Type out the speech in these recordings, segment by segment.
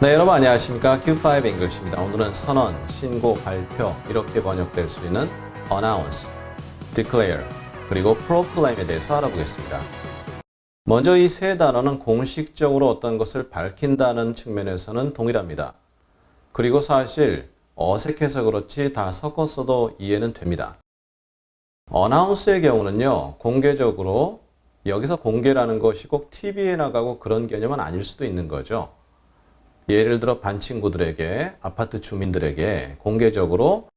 네, 여러분 안녕하십니까? Q5 English입니다. 오늘은 선언, 신고, 발표 이렇게 번역될 수 있는 announce, declare, 그리고 proclaim에 대해서 알아보겠습니다. 먼저 이 세 단어는 공식적으로 어떤 것을 밝힌다는 측면에서는 동일합니다. 그리고 사실 어색해서 그렇지 다 섞었어도 이해는 됩니다. announce의 경우는요, 공개적으로 여기서 공개라는 것이 꼭 TV에 나가고 그런 개념은 아닐 수도 있는 거죠. 예를 들어 반 친구들에게 아파트 주민들에게 공개적으로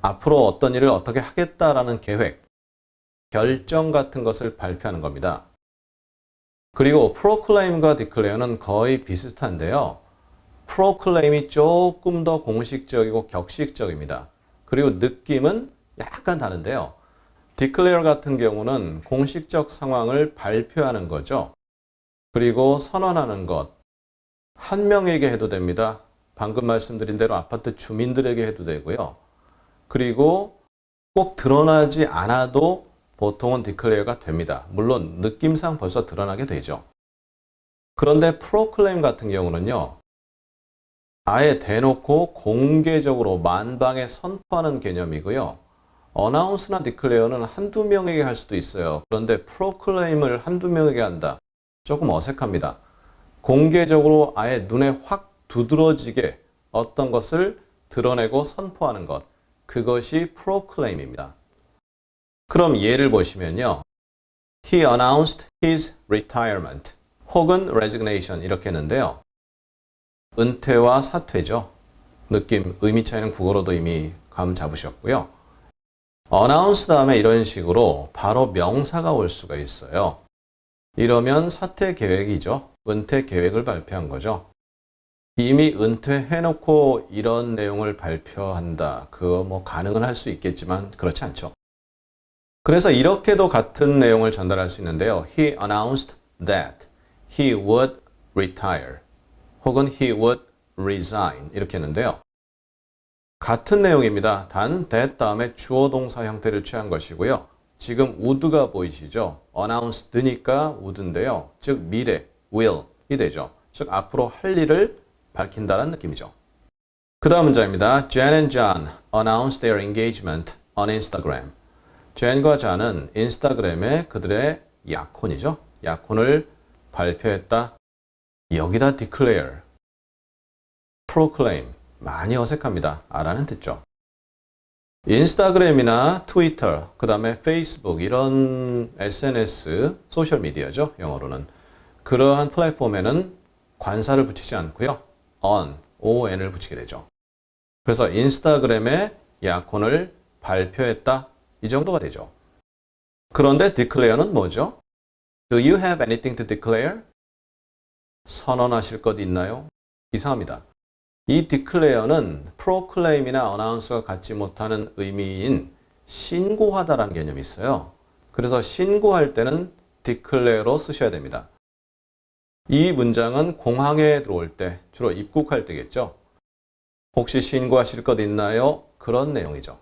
앞으로 어떤 일을 어떻게 하겠다라는 계획, 결정 같은 것을 발표하는 겁니다. 그리고 proclaim과 declare는 거의 비슷한데요. proclaim이 조금 더 공식적이고 격식적입니다. 그리고 느낌은 약간 다른데요. declare 같은 경우는 공식적 상황을 발표하는 거죠. 그리고 선언하는 것, 한 명에게 해도 됩니다. 방금 말씀드린 대로 아파트 주민들에게 해도 되고요. 그리고 꼭 드러나지 않아도 보통은 디클레어가 됩니다. 물론 느낌상 벌써 드러나게 되죠. 그런데 프로클레임 같은 경우는요. 아예 대놓고 공개적으로 만방에 선포하는 개념이고요. 어나운스나 디클레어는 한두 명에게 할 수도 있어요. 그런데 프로클레임을 한두 명에게 한다. 조금 어색합니다. 공개적으로 아예 눈에 확 두드러지게 어떤 것을 드러내고 선포하는 것. 그것이 proclaim입니다. 그럼 예를 보시면요. He announced his retirement 혹은 resignation 이렇게 했는데요. 은퇴와 사퇴죠. 느낌, 의미 차이는 국어로도 이미 감 잡으셨고요. announce 다음에 이런 식으로 바로 명사가 올 수가 있어요. 이러면 사퇴 계획이죠. 은퇴 계획을 발표한 거죠. 이미 은퇴해놓고 이런 내용을 발표한다. 그거 뭐 가능은 할 수 있겠지만 그렇지 않죠. 그래서 이렇게도 같은 내용을 전달할 수 있는데요. He announced that he would retire 혹은 he would resign 이렇게 했는데요. 같은 내용입니다. 단 that 다음에 주어 동사 형태를 취한 것이고요. 지금 would가 보이시죠? announced니까 would인데요. 즉 미래, will이 되죠. 즉 앞으로 할 일을 밝힌다는 느낌이죠. 그 다음 문장입니다. Jen and John announced their engagement on Instagram. 젠과 잔은 인스타그램에 그들의 약혼이죠. 약혼을 발표했다. 여기다 declare, proclaim 많이 어색합니다. 아라는 뜻죠. 인스타그램이나 트위터, 그 다음에 페이스북 이런 SNS, 소셜미디어죠. 영어로는. 그러한 플랫폼에는 관사를 붙이지 않고요. on, on을 붙이게 되죠. 그래서 인스타그램에 약혼을 발표했다. 이 정도가 되죠. 그런데 declare는 뭐죠? Do you have anything to declare? 선언하실 것 있나요? 이상합니다. 이 declare는 proclaim이나 announce가 갖지 못하는 의미인 신고하다라는 개념이 있어요. 그래서 신고할 때는 declare로 쓰셔야 됩니다. 이 문장은 공항에 들어올 때, 주로 입국할 때겠죠. 혹시 신고하실 것 있나요? 그런 내용이죠.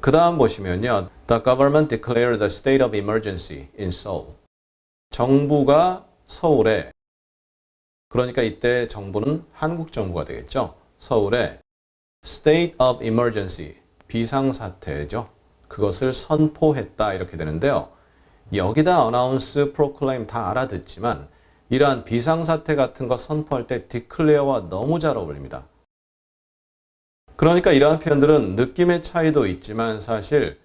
그 다음 보시면요. The government declared the state of emergency in Seoul. 정부가 서울에 그러니까 이때 정부는 한국 정부가 되겠죠. 서울에 state of emergency 비상사태죠. 그것을 선포했다 이렇게 되는데요. 여기다 announce, proclaim 다 알아듣지만 이러한 비상사태 같은 거 선포할 때 declare와 너무 잘 어울립니다. 그러니까 이러한 표현들은 느낌의 차이도 있지만 사실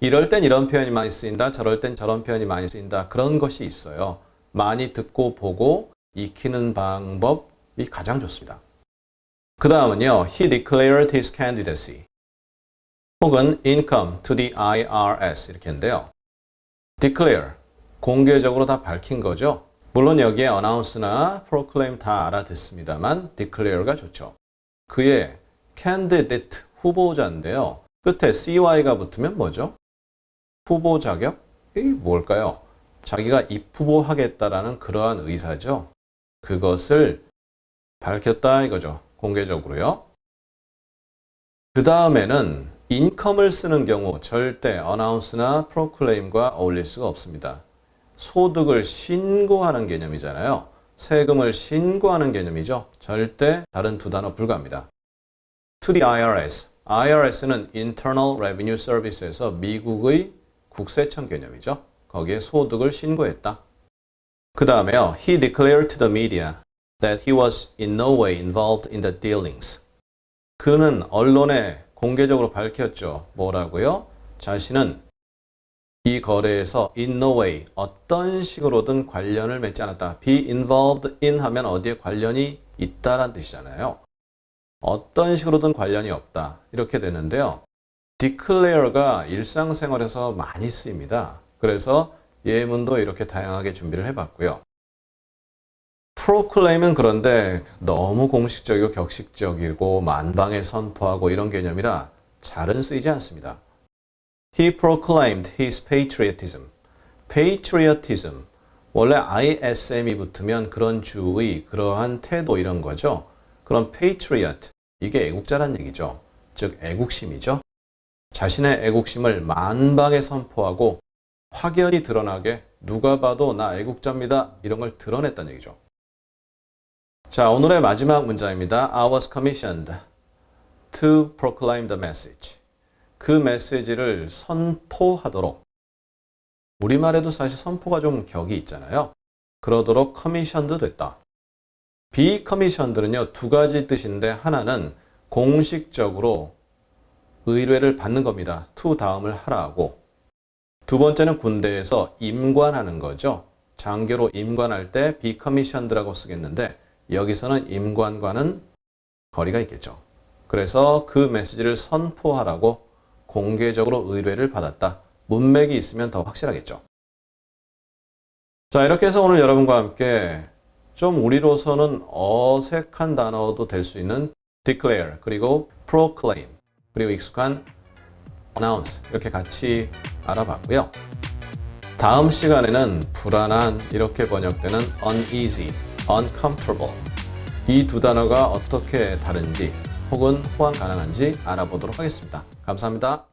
이럴 땐 이런 표현이 많이 쓰인다, 저럴 땐 저런 표현이 많이 쓰인다. 그런 것이 있어요. 많이 듣고 보고 익히는 방법이 가장 좋습니다. 그 다음은요. He declared his candidacy 혹은 income to the IRS 이렇게 했는데요. Declare 공개적으로 다 밝힌 거죠. 물론 여기에 announce나 proclaim 다 알아듣습니다만 declare가 좋죠. 그의 candidate 후보자인데요. 끝에 cy가 붙으면 뭐죠? 후보 자격? 이 뭘까요? 자기가 입후보하겠다라는 그러한 의사죠. 그것을 밝혔다 이거죠. 공개적으로요. 그 다음에는 인컴을 쓰는 경우 절대 announce나 proclaim과 어울릴 수가 없습니다. 소득을 신고하는 개념이잖아요. 세금을 신고하는 개념이죠. 절대 다른 두 단어 불가합니다. To the IRS. IRS는 Internal Revenue Service에서 미국의 국세청 개념이죠. 거기에 소득을 신고했다. 그 다음에요. He declared to the media that he was in no way involved in the dealings. 그는 언론에 공개적으로 밝혔죠. 뭐라고요? 자신은 이 거래에서 in no way 어떤 식으로든 관련을 맺지 않았다. be involved in 하면 어디에 관련이 있다란 뜻이잖아요. 어떤 식으로든 관련이 없다. 이렇게 되는데요. declare가 일상생활에서 많이 쓰입니다. 그래서 예문도 이렇게 다양하게 준비를 해봤고요. Proclaim은 그런데 너무 공식적이고 격식적이고 만방에 선포하고 이런 개념이라 잘은 쓰이지 않습니다. He proclaimed his patriotism. patriotism. 원래 ISM이 붙으면 그런 주의, 그러한 태도 이런 거죠. 그럼 patriot. 이게 애국자란 얘기죠. 즉, 애국심이죠. 자신의 애국심을 만방에 선포하고 확연히 드러나게 누가 봐도 나 애국자입니다. 이런 걸 드러냈다는 얘기죠. 자, 오늘의 마지막 문장입니다. I was commissioned to proclaim the message. 그 메시지를 선포하도록. 우리말에도 사실 선포가 좀 격이 있잖아요. 그러도록 커미션드 됐다. 비커미션드는요, 두 가지 뜻인데 하나는 공식적으로 의뢰를 받는 겁니다. to 다음을 하라고. 두 번째는 군대에서 임관하는 거죠. 장교로 임관할 때 비커미션드라고 쓰겠는데 여기서는 임관과는 거리가 있겠죠. 그래서 그 메시지를 선포하라고 공개적으로 의뢰를 받았다. 문맥이 있으면 더 확실하겠죠. 자, 이렇게 해서 오늘 여러분과 함께 좀 우리로서는 어색한 단어도 될 수 있는 declare, 그리고 proclaim, 그리고 익숙한 announce 이렇게 같이 알아봤고요. 다음 시간에는 불안한 이렇게 번역되는 uneasy, uncomfortable 이 두 단어가 어떻게 다른지 혹은 호환 가능한지 알아보도록 하겠습니다. 감사합니다.